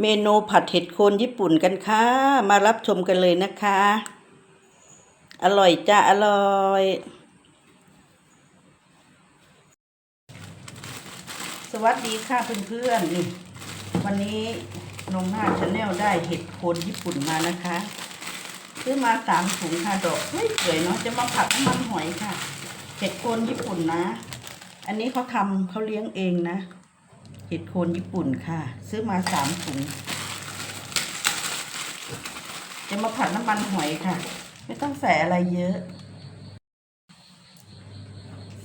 เมนูผัดเห็ดโคนญี่ปุ่นกันค่ะ มารับชมกันเลยนะคะ อร่อยจ้าอร่อย สวัสดีค่ะเพื่อนๆนี่วันนี้นงหน้าชาแนลได้เห็ดโคนญี่ปุ่นมานะคะ ซื้อมาสามถุงค่ะดอกเฮ้ยสวยเนาะจะมาผัดน้ำมันหอยค่ะ เห็ดโคนญี่ปุ่นนะ อันนี้เขาทำเขาเลี้ยงเองนะ เห็ดโคนญี่ปุ่นค่ะ ซื้อมาสามถุง จะมาผัดน้ำมันหอยค่ะ ไม่ต้องใส่อะไรเยอะ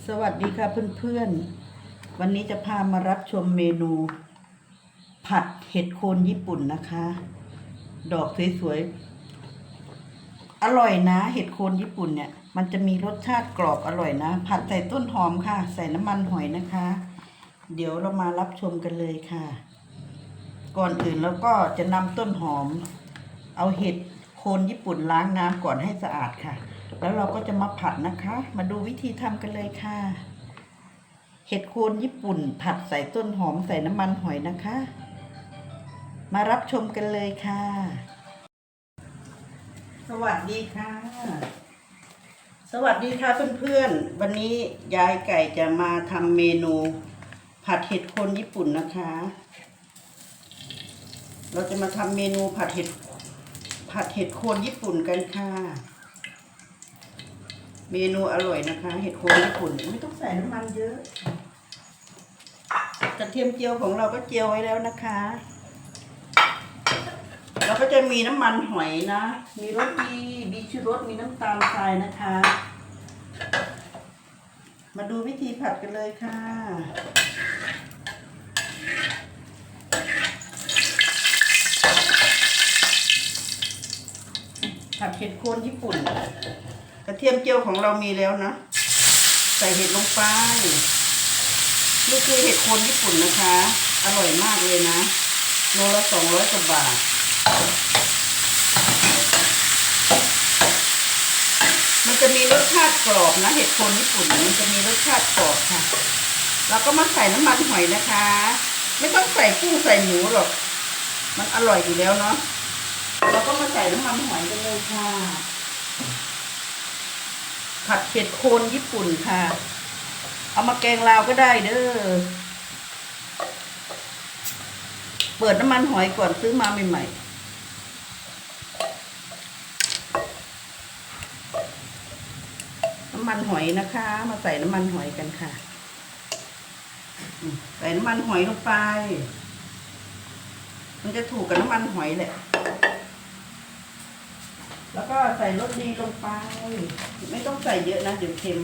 สวัสดีค่ะเพื่อนๆ วันนี้จะพามารับชมเมนู ผัดเห็ดโคนญี่ปุ่นนะคะ ดอกสวยๆ อร่อยนะ เห็ดโคนญี่ปุ่นเนี่ย มันจะมีรสชาติกรอบอร่อยนะ ผัดใส่ต้นหอมค่ะ ใส่น้ำมันหอยนะคะ เดี๋ยวเรามารับชมกันเลยค่ะ ก่อนอื่นแล้วก็จะนำต้นหอม เอาเห็ดโคนญี่ปุ่นล้างน้ำก่อนให้สะอาดค่ะ แล้วเราก็จะมาผัดนะคะ มาดูวิธีทำกันเลยค่ะ เห็ดโคนญี่ปุ่นผัดใส่ต้นหอมใส่น้ำมันหอยนะคะ มารับชมกันเลยค่ะ สวัสดีค่ะ สวัสดีค่ะเพื่อนๆ วันนี้ยายไก่จะมาทำเมนู ผัดเห็ดโคนญี่ปุ่นนะคะ เราจะมาทำเมนูผัดเห็ดผัดเห็ดโคนญี่ปุ่นกันค่ะ เมนูอร่อยนะคะ เห็ดโคนญี่ปุ่นไม่ต้องใส่น้ำมันเยอะกระเทียมเจียวของเราก็เจียวไว้แล้วนะคะ เราก็จะมีน้ำมันหอยนะ มีรสดีมีชูรสมีน้ำตาลทรายนะคะ มาดูวิธีผัดกันเลยค่ะ ผัดเห็ดโคนญี่ปุ่น กระเทียมเจียวของเรามีแล้วนะ ใส่เห็ดลงไปนี่คือเห็ดโคนญี่ปุ่นนะคะ อร่อยมากเลยนะโลละสองร้อยกว่าบาท มันจะมีรสชาติ กรอบนะ เห็ดโคนญี่ปุ่นมันจะมีรสชาติกรอบค่ะเราก็มาใส่น้ำมันหอยนะคะ ไม่ต้องใส่กุ้งใส่หมูหรอก มันอร่อยอยู่แล้วเนาะเราก็มาใส่น้ำมันหอยกันเลยค่ะ ผัดเห็ดโคนญี่ปุ่นค่ะ เอามาแกงลาวก็ได้เด้อ เปิดน้ำมันหอยก่อนซื้อมาใหม่ๆ น้ำ มันหอยนะคะ มาใส่น้ำมันหอยกันค่ะ ใส่น้ำมันหอยลงไป มันจะถูกกับน้ำมันหอยแหละ แล้วก็ใส่รสดีลงไป ไม่ต้องใส่เยอะนะ เดี๋ยวเค็ม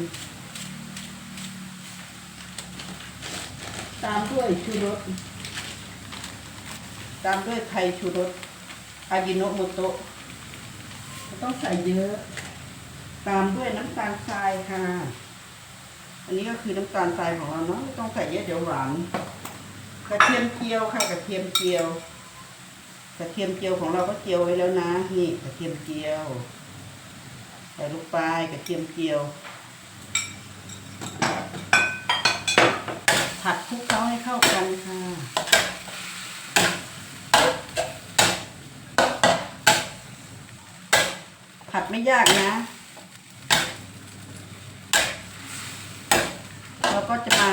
ตามด้วยชูรส ตามด้วยไทยชูรสอายิโนโมโตะไม่ต้องใส่เยอะ ตามด้วยน้ำตาลทรายค่ะ อันนี้ก็คือน้ำตาลทรายของเราเนาะไม่ต้องใส่เยอะเดี๋ยวหวาน กระเทียมเจียวค่ะ กระเทียมเจียว กระเทียมเจียวของเราก็เจียวไว้แล้วนะ นี่กระเทียมเจียว ใส่ลงไปกระเทียมเจียว ผัดคลุกเคล้าให้เข้ากันค่ะผัดไม่ยากนะ เรา ก็จะมา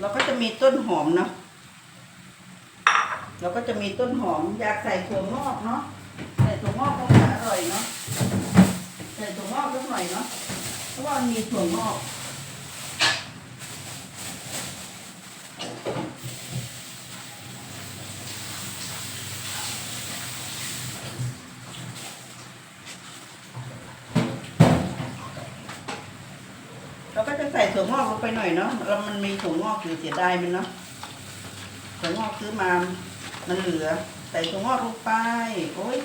เราก็จะมีต้นหอมเนาะเราก็จะมีต้นหอม อยากใส่ถั่วงอกเนาะใส่ถั่วงอกก็จะอร่อยเนาะใส่ถั่วงอกสักหน่อยเนาะเพราะว่ามันมีถั่วงอก เราก็จะ ใส่ถั่วงอกลงไปหน่อยเนาะแล้วมันมีถั่วงอกอยู่เสียดายมันเนาะถั่วงอกซื้อมามันเหลือ ใส่ถั่วงอกลงไป โอ้ย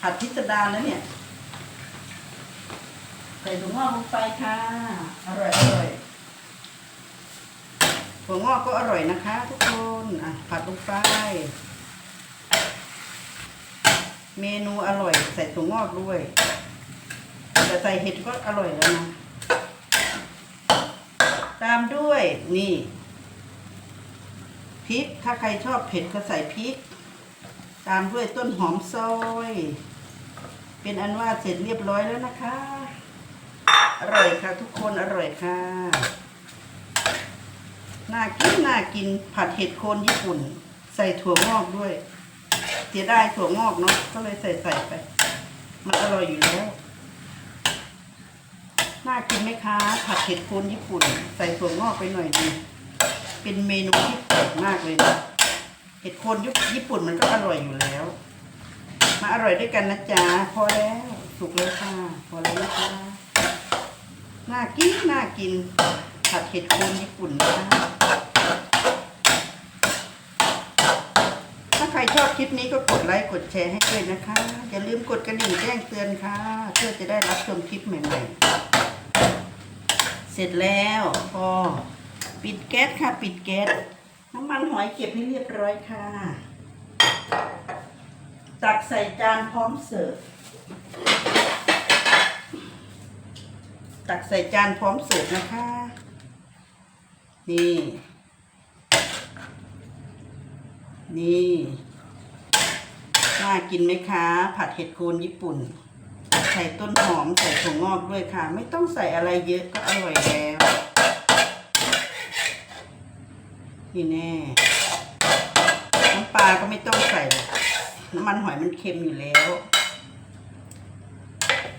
ผัดพิสดารแล้วเนี่ย ใส่ถั่วงอกลงไปค่ะ อร่อยอร่อยถั่วงอกก็อร่อยนะคะ ทุกคนอะผัดลงไป เมนูอร่อย ใส่ถั่วงอกด้วยแต่ใส่เห็ดก็อร่อยแล้วนะ ตามด้วยนี่พริก ถ้าใครชอบเผ็ดก็ใส่พริก ตามด้วยต้นหอมซอย เป็นอันว่าเสร็จเรียบร้อยแล้วนะคะ อร่อยค่ะทุกคนอร่อยค่ะ น่ากินน่ากินผัดเห็ดโคนญี่ปุ่น ใส่ถั่วงอกด้วย เสียดายถั่วงอกเนาะก็เลยใส่ใส่ไป มันอร่อยอยู่แล้ว น่ากินไหมคะ ผัดเห็ดโคนญี่ปุ่น ใส่ถั่วงอกไปหน่อยนึงเป็นเมนูที่แปลกมากเลยนะเห็ดโคนญี่ปุ่นมันก็อร่อยอยู่แล้ว มาอร่อยด้วยกันนะจ๊ะพอแล้วสุกแล้วค่ะพอแล้วนะคะน่ากินน่ากิน ผัดเห็ดโคนญี่ปุ่นนะคะถ้าใครชอบคลิปนี้ก็กดไลค์กดแชร์ให้ด้วยนะคะ อย่าลืมกดกระดิ่งแจ้งเตือนค่ะ เพื่อจะได้รับชมคลิปใหม่ ๆ เสร็จแล้วพอปิดแก๊สค่ะ ปิดแก๊สน้ำมันหอยเก็บให้เรียบร้อยค่ะ ตักใส่จานพร้อมเสิร์ฟ ตักใส่จานพร้อมเสิร์ฟนะคะ นี่ นี่ น่ากินไหมคะ ผัดเห็ดโคนญี่ปุ่น ใส่ต้นหอมใส่ถั่วงอกด้วยค่ะ ไม่ต้องใส่อะไรเยอะก็อร่อยแล้วนี่แน่น้ำปลาก็ไม่ต้องใส่น้ำมันหอยมันเค็มอยู่แล้ว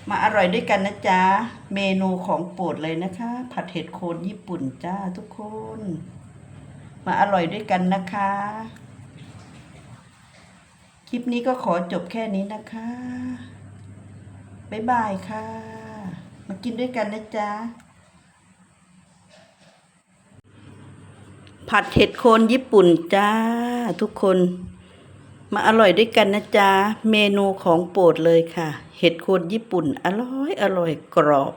มาอร่อยด้วยกันนะจ๊ะ เมนูของโปรดเลยนะคะ ผัดเห็ดโคนญี่ปุ่นจ้าทุกคน มาอร่อยด้วยกันนะคะ คลิปนี้ก็ขอจบแค่นี้นะคะ บ๊ายบายค่ะ มากินด้วยกันนะจ๊ะ ผัดเห็ดโคนญี่ปุ่นจ้า ทุกคน มาอร่อยด้วยกันนะจ๊ะ เมนูของโปรดเลยค่ะ เห็ดโคนญี่ปุ่น อร่อย อร่อยกรอบ